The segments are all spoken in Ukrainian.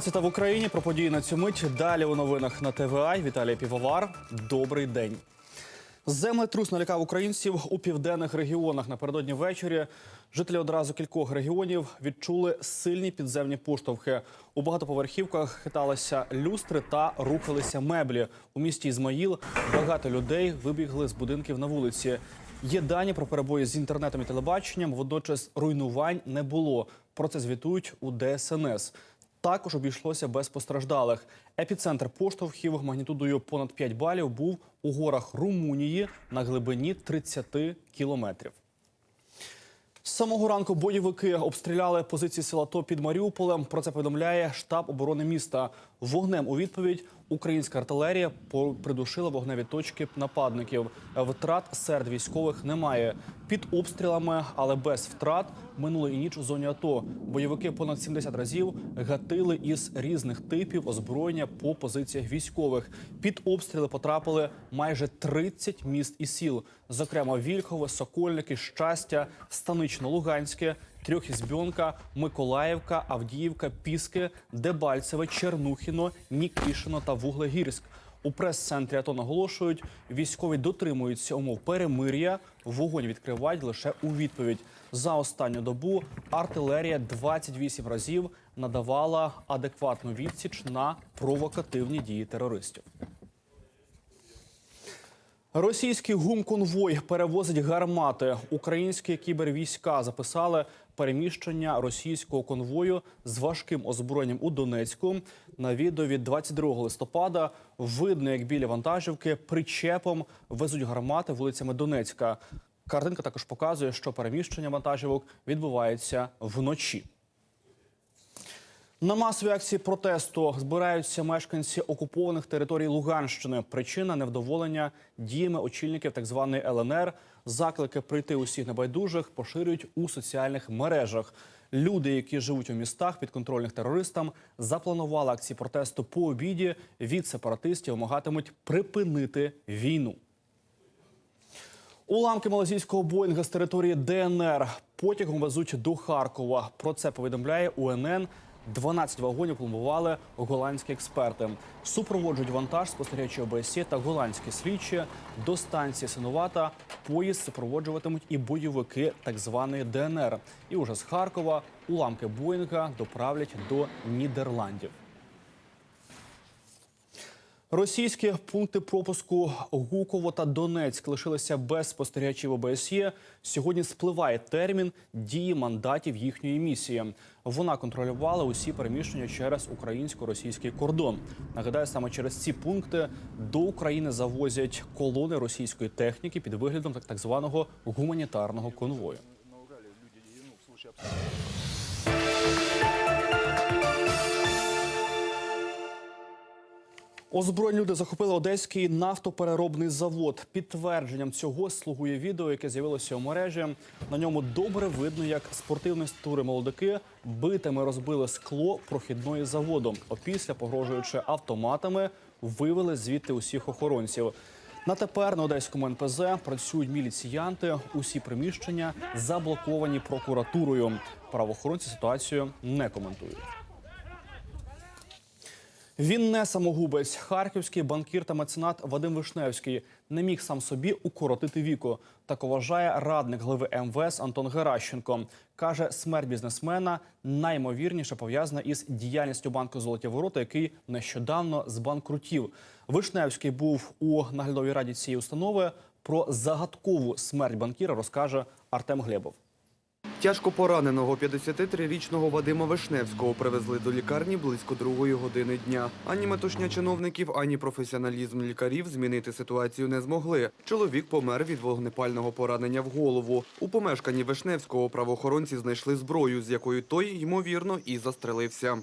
17 в Україні про події на цю мить. Далі у новинах на ТВА. Віталій Півовар. Добрий день. Землетрус налякав українців у південних регіонах. Напередодні ввечері жителі одразу кількох регіонів відчули сильні підземні поштовхи. У багатоповерхівках хиталися люстри та рухалися меблі. У місті Ізмаїл багато людей вибігли з будинків на вулиці. Є дані про перебої з інтернетом і телебаченням. Водночас руйнувань не було. Про це звітують у ДСНС. Також обійшлося без постраждалих. Епіцентр поштовхів магнітудою понад 5 балів був у горах Румунії на глибині 30 кілометрів. З самого ранку бойовики обстріляли позиції села ТО під Маріуполем. Про це повідомляє штаб оборони міста. Вогнем у відповідь українська артилерія придушила вогневі точки нападників. Втрат серед військових немає. Під обстрілами, але без втрат, минули і ніч у зоні АТО. Бойовики понад 70 разів гатили із різних типів озброєння по позиціях військових. Під обстріли потрапили майже 30 міст і сіл, зокрема Вільхове, Сокольники, Щастя, Станично-Луганське, Трьохізбьонка, Миколаївка, Авдіївка, Піски, Дебальцеве, Чернухіно, Нікішино та Вуглегірськ. У прес-центрі АТО наголошують, військові дотримуються умов перемир'я, вогонь відкривають лише у відповідь. За останню добу артилерія 28 разів надавала адекватну відсіч на провокативні дії терористів. Російський гумконвой перевозить гармати. Українські кібервійська записали переміщення російського конвою з важким озброєнням у Донецьку. На відео від 22 листопада видно, як біля вантажівки причепом везуть гармати вулицями Донецька. Картинка також показує, що переміщення вантажівок відбувається вночі. На масові акції протесту збираються мешканці окупованих територій Луганщини. Причина невдоволення діями очільників так званої ЛНР. Заклики прийти усіх небайдужих поширюють у соціальних мережах. Люди, які живуть у містах підконтрольних терористам, запланували акції протесту по обіді. Від сепаратистів вимагатимуть припинити війну. Уламки малазійського боїнга з території ДНР потягом везуть до Харкова. Про це повідомляє УНН. 12 вагонів пломбували голландські експерти. Супроводжують вантаж спостерігачі ОБСЄ та голландські слідчі. До станції Синувата поїзд супроводжуватимуть і бойовики так званої ДНР. І уже з Харкова уламки Боїнга доправлять до Нідерландів. Російські пункти пропуску Гуково та Донецьк лишилися без спостерігачів ОБСЄ. Сьогодні спливає термін дії мандатів їхньої місії. Вона контролювала усі переміщення через українсько-російський кордон. Нагадаю, саме через ці пункти до України завозять колони російської техніки під виглядом так, званого гуманітарного конвою. Озброєні люди захопили одеський нафтопереробний завод. Підтвердженням цього слугує відео, яке з'явилося у мережі. На ньому добре видно, як спортивні струри молодики битами розбили скло прохідної заводу. Опісля, погрожуючи автоматами, вивели звідти усіх охоронців. На тепер на одеському НПЗ працюють міліціянти. Усі приміщення заблоковані прокуратурою. Правоохоронці ситуацію не коментують. Він не самогубець. Харківський банкір та меценат Вадим Вишневський не міг сам собі укоротити віку. Так вважає радник глави МВС Антон Геращенко. Каже, смерть бізнесмена наймовірніше пов'язана із діяльністю банку Золоті ворота, який нещодавно збанкрутів. Вишневський був у наглядовій раді цієї установи. Про загадкову смерть банкіра розкаже Артем Глебов. Тяжко пораненого 53-річного Вадима Вишневського привезли до лікарні близько другої години дня. Ані метушня чиновників, ані професіоналізм лікарів змінити ситуацію не змогли. Чоловік помер від вогнепального поранення в голову. У помешканні Вишневського правоохоронці знайшли зброю, з якою той, ймовірно, і застрелився.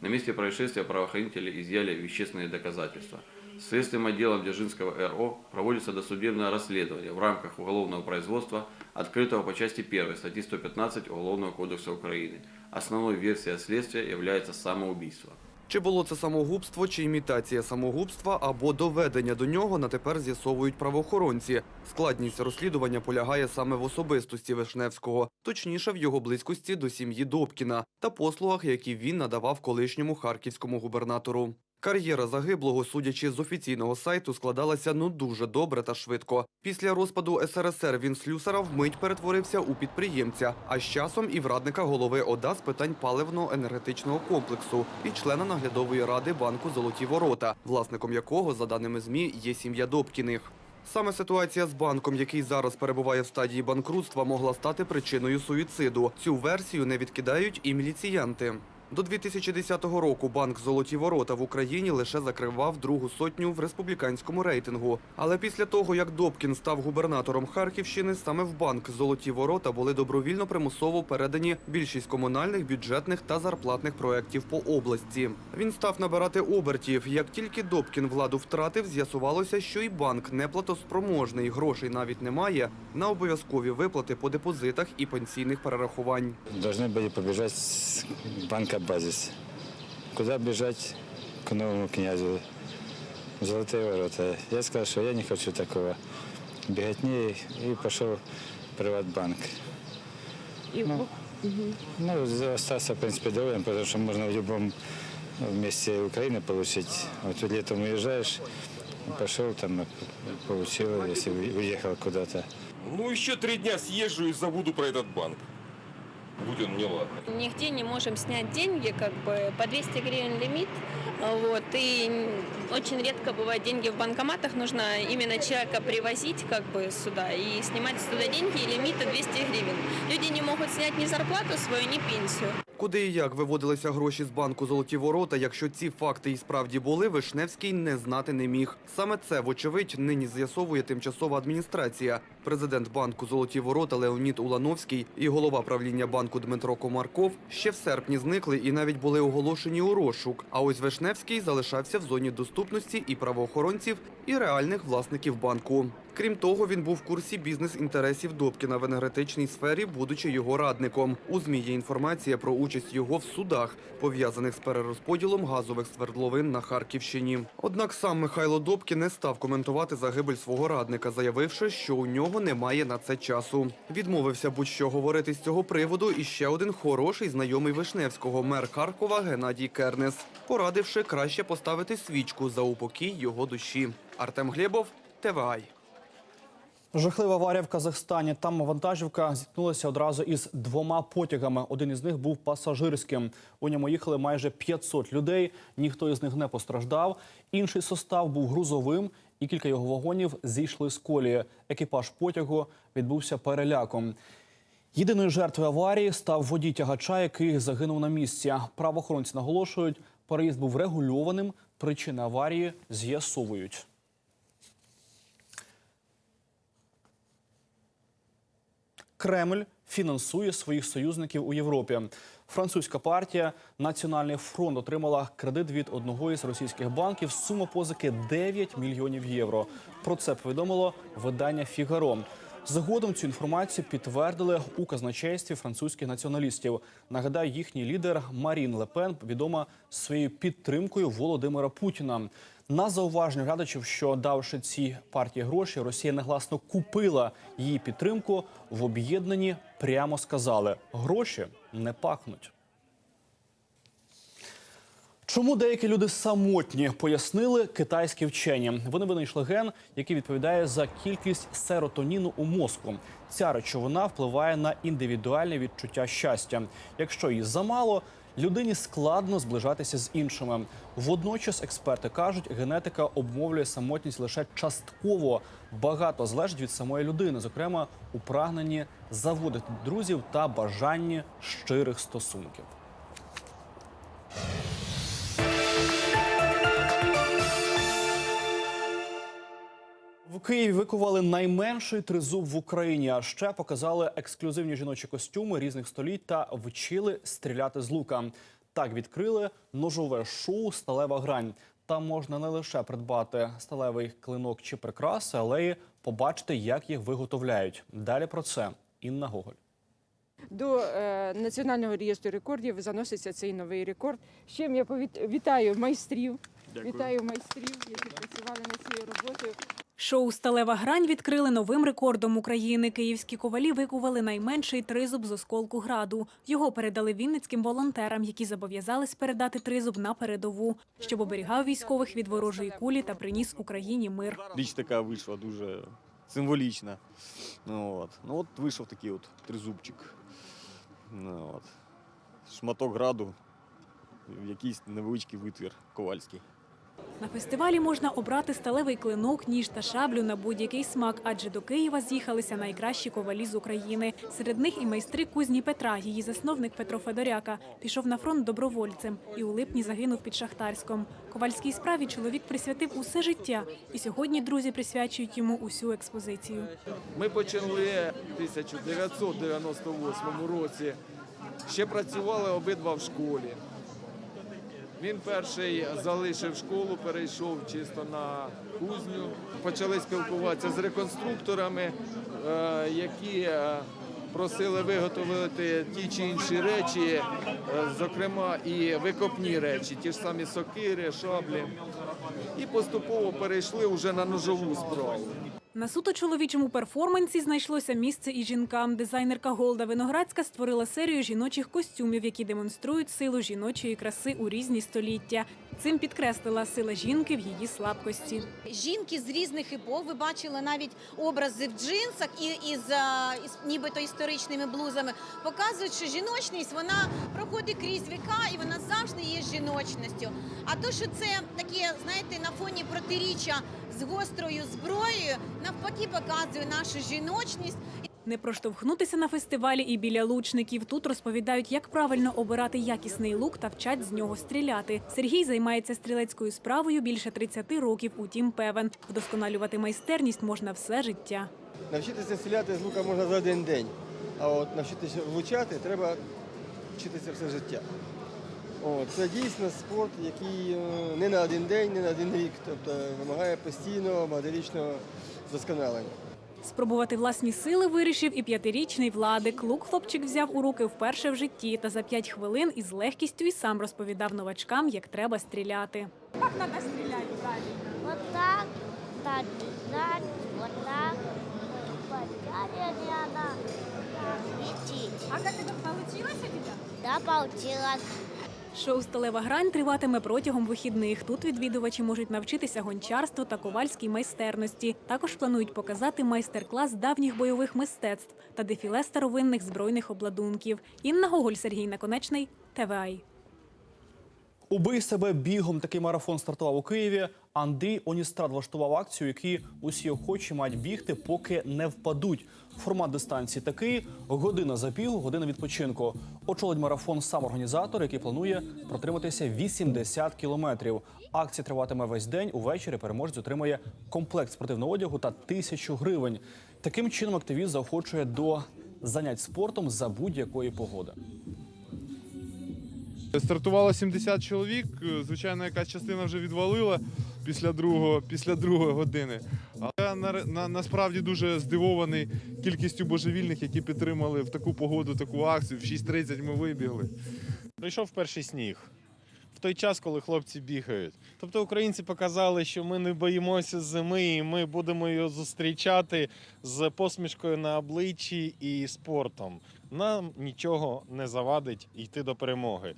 На месте происшествия правоохранители изъяли вещественные доказательства Следственным отделом Дзержинского РО проводится досудебное расследование в рамках уголовного производства, открытого по части 1 статьи 115 Уголовного кодекса Украины. Основной версией следствия является самоубийство. Чи було це самогубство, чи імітація самогубства, або доведення до нього на тепер з'ясовують правоохоронці. Складність розслідування полягає саме в особистості Вишневського, точніше в його близькості до сім'ї Добкіна та послугах, які він надавав колишньому харківському губернатору. Кар'єра загиблого, судячи з офіційного сайту, складалася ну дуже добре та швидко. Після розпаду СРСР він слюсара вмить перетворився у підприємця, а з часом і в радника голови ОДА з питань паливно-енергетичного комплексу і члена наглядової ради банку Золоті ворота, власником якого, за даними ЗМІ, є сім'я Добкіних. Саме ситуація з банком, який зараз перебуває в стадії банкрутства, могла стати причиною суїциду. Цю версію не відкидають і міліціянти. До 2010 року банк Золоті ворота в Україні лише закривав другу сотню в республіканському рейтингу. Але після того, як Добкін став губернатором Харківщини, саме в банк Золоті ворота були добровільно примусово передані більшість комунальних, бюджетних та зарплатних проєктів по області. Він став набирати обертів. Як тільки Добкін владу втратив, з'ясувалося, що і банк неплатоспроможний, грошей навіть немає на обов'язкові виплати по депозитах і пенсійних перерахувань. Должны были побежать с банка «Базис». Куда бежать? К новому князю. В Золотые ворота. Я сказал, что я не хочу такого. Беготни и пошел в приватбанк. И Ну, ну, остался, в принципе, доволен, потому что можно в любом месте Украины получить. Вот летом уезжаешь, пошел там, получил, если уехал куда-то. Ну, еще три дня съезжу и забуду про этот банк. Будь он мне ладно. Нигде не можем снять деньги, как бы по 200 гривен лимит. Вот, и очень редко бывают деньги в банкоматах. Нужно именно человека привозить как бы сюда и снимать сюда деньги. И лимита 200 гривен. Люди не могут снять ни зарплату свою, ни пенсию. Куди і як виводилися гроші з банку Золоті ворота, якщо ці факти і справді були, Вишневський не знати не міг. Саме це, вочевидь, нині з'ясовує тимчасова адміністрація. Президент банку Золоті ворота Леонід Улановський і голова правління банку Дмитро Комарков ще в серпні зникли і навіть були оголошені у розшук. А ось Вишневський залишався в зоні доступності і правоохоронців, і реальних власників банку. Крім того, він був в курсі бізнес-інтересів Добкіна в енергетичній сфері, будучи його радником. У ЗМІ є інформація про участь його в судах, пов'язаних з перерозподілом газових свердловин на Харківщині. Однак сам Михайло Добкін не став коментувати загибель свого радника, заявивши, що у нього немає на це часу. Відмовився будь-що говорити з цього приводу і ще один хороший знайомий Вишневського, мер Харкова Геннадій Кернес, порадивши краще поставити свічку за упокій його душі. Артем Глєбов, ТВАЙ. Жахлива аварія в Казахстані. Там вантажівка зіткнулася одразу із двома потягами. Один із них був пасажирським. У ньому їхали майже 500 людей. Ніхто із них не постраждав. Інший состав був грузовим, і кілька його вагонів зійшли з колії. Екіпаж потягу відбувся переляком. Єдиною жертвою аварії став водій тягача, який загинув на місці. Правоохоронці наголошують, переїзд був регульованим. Причини аварії з'ясовують. Кремль фінансує своїх союзників у Європі. Французька партія Національний фронт отримала кредит від одного із російських банків. Сума позики 9 мільйонів євро. Про це повідомило видання Фігаро. Згодом цю інформацію підтвердили у казначействі французьких націоналістів. Нагадаю, їхній лідер Марін Лепен відома своєю підтримкою Володимира Путіна. На зауваження глядачів, що давши цій партії гроші, Росія негласно купила її підтримку. В об'єднанні прямо сказали: гроші не пахнуть. Чому деякі люди самотні пояснили китайські вчені? Вони винайшли ген, який відповідає за кількість серотоніну у мозку. Ця речовина впливає на індивідуальне відчуття щастя. Якщо її замало, людині складно зближатися з іншими. Водночас експерти кажуть, генетика обмовлює самотність лише частково. Багато залежить від самої людини, зокрема у прагненні заводити друзів та бажанні щирих стосунків. В Києві викували найменший тризуб в Україні. А ще показали ексклюзивні жіночі костюми різних століть та вчили стріляти з лука. Так відкрили ножове шоу Сталева грань. Там можна не лише придбати сталевий клинок чи прикраси, але й побачити, як їх виготовляють. Далі про це Інна Гоголь. до е, національного реєстру рекордів заноситься цей новий рекорд. З чим я повіт- вітаю майстрів. Вітаю майстрів, які працювали над цією роботою. Шоу Сталева грань відкрили новим рекордом України. Київські ковалі викували найменший тризуб з осколку граду. Його передали вінницьким волонтерам, які зобов'язались передати тризуб на передову, щоб оберігав військових від ворожої кулі та приніс Україні мир. Річ така вийшла дуже символічна. Ну, от. ну от вийшов такий от тризубчик. Ну, от. Шматок граду, якийсь невеличкий витвір ковальський. На фестивалі можна обрати сталевий клинок, ніж та шаблю на будь-який смак, адже до Києва з'їхалися найкращі ковалі з України. Серед них і майстри кузні Петра. Її засновник Петро Федоряка пішов на фронт добровольцем і у липні загинув під Шахтарськом. Ковальській справі чоловік присвятив усе життя, і сьогодні друзі присвячують йому усю експозицію. Ми почали в 1998 році. Ще працювали обидва в школі. Він перший залишив школу, перейшов чисто на кузню. Почали спілкуватися з реконструкторами, е, які е, просили виготовити ті чи інші речі, е, зокрема і викопні речі, ті ж самі сокири, шаблі. І поступово перейшли вже на ножову справу. На суто чоловічому перформансі знайшлося місце і жінкам. Дизайнерка Голда Виноградська створила серію жіночих костюмів, які демонструють силу жіночої краси у різні століття. Цим підкреслила сила жінки в її слабкості. Жінки з різних епох. Ви бачили навіть образи в джинсах і із, із нібито історичними блузами. Показують, що жіночність вона проходить крізь віка і вона завжди є жіночністю. А то, що це таке, знаєте, на фоні протиріччя з гострою зброєю, навпаки, показує нашу жіночність. Не проштовхнутися на фестивалі і біля лучників. Тут розповідають, як правильно обирати якісний лук та вчать з нього стріляти. Сергій займається стрілецькою справою більше 30 років. Утім, певен, вдосконалювати майстерність можна все життя. Навчитися стріляти з лука можна за один день, а от навчитися влучати треба вчитися все життя. От, це дійсно спорт, який е, не на один день, не на один рік, тобто вимагає постійного багаторічного вдосконалення. Спробувати власні сили вирішив і п'ятирічний владик. Лук хлопчик взяв у руки вперше в житті та за п'ять хвилин із легкістю і сам розповідав новачкам, як треба стріляти. Вот так, так, так, вот так. Потеряли она. Летит. А как это получилось у тебя? Да, получилось. Шоу Сталева грань триватиме протягом вихідних. Тут відвідувачі можуть навчитися гончарству та ковальській майстерності. Також планують показати майстер-клас давніх бойових мистецтв та дефіле старовинних збройних обладунків. Інна Гоголь, Сергій Наконечний, ТВАЙ. Убий себе бігом. Такий марафон стартував у Києві. Андрій Оністрад влаштував акцію, які усі охочі мають бігти, поки не впадуть. Формат дистанції такий: година забігу, година відпочинку. Очолить марафон сам організатор, який планує протриматися 80 кілометрів. Акція триватиме весь день. Увечері переможець отримає комплект спортивного одягу та тисячу гривень. Таким чином активіст заохочує до занять спортом за будь-якої погоди. Стартувало 70 чоловік. Звичайно, якась частина вже відвалила після другого, після другої години. Але на, на, насправді дуже здивований кількістю божевільних, які підтримали в таку погоду таку акцію. В 6.30 ми вибігли. Прийшов перший сніг. В той час, коли хлопці бігають. Тобто українці показали, що ми не боїмося зими, і ми будемо її зустрічати з посмішкою на обличчі і спортом. Нам нічого не завадить йти до перемоги.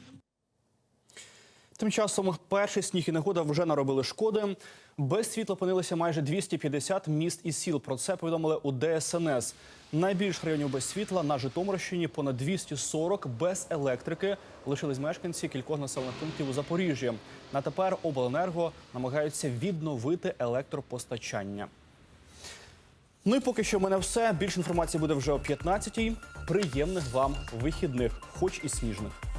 Тим часом перший сніг і негода вже наробили шкоди. Без світла опинилися майже 250 міст і сіл. Про це повідомили у ДСНС. Найбільш районів без світла на Житомирщині понад 240 без електрики лишились мешканці кількох населених пунктів у Запоріжжі. На тепер обленерго намагаються відновити електропостачання. Ну і поки що в мене все. Більше інформації буде вже о 15-й. Приємних вам вихідних, хоч і сніжних.